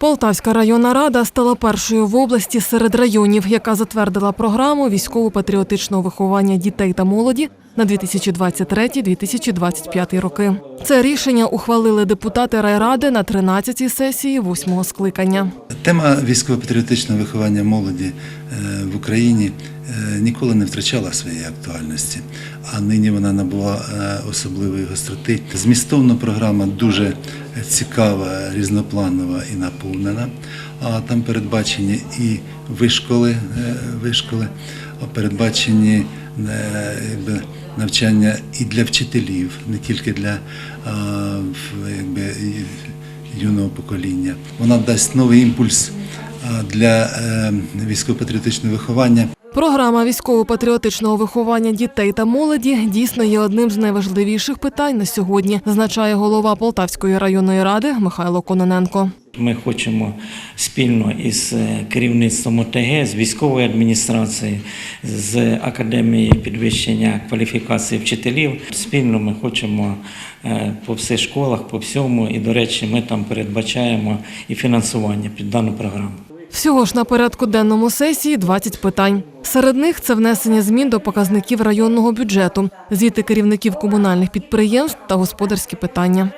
Полтавська районна рада стала першою в області серед районів, яка затвердила програму військово-патріотичного виховання дітей та молоді на 2023-2025 роки. Це рішення ухвалили депутати райради на 13-й сесії 8-го скликання. Тема військово-патріотичного виховання молоді е, в Україні е, ніколи не втрачала своєї актуальності, а нині вона набула е, особливої гостроти. Змістовна програма дуже цікава, різнопланова і наповнена. А там передбачені і вишколи, е, вишколи, передбачені е, якби, навчання і для вчителів, не тільки для якби, юного покоління. Вона дасть новий імпульс для е, військово-патріотичного виховання. Програма військово-патріотичного виховання дітей та молоді дійсно є одним з найважливіших питань на сьогодні, зазначає голова Полтавської районної ради Михайло Кононенко. Ми хочемо спільно із е, керівництвом ОТГ, з військовою адміністрацією, з академією підвищення кваліфікації вчителів. Спільно ми хочемо е, по всіх школах, по всьому. І, до речі, ми там передбачаємо і фінансування під дану програму. Всього ж на порядку денному сесії 20 питань. Серед них це внесення змін до показників районного бюджету, звіти керівників комунальних підприємств та господарські питання.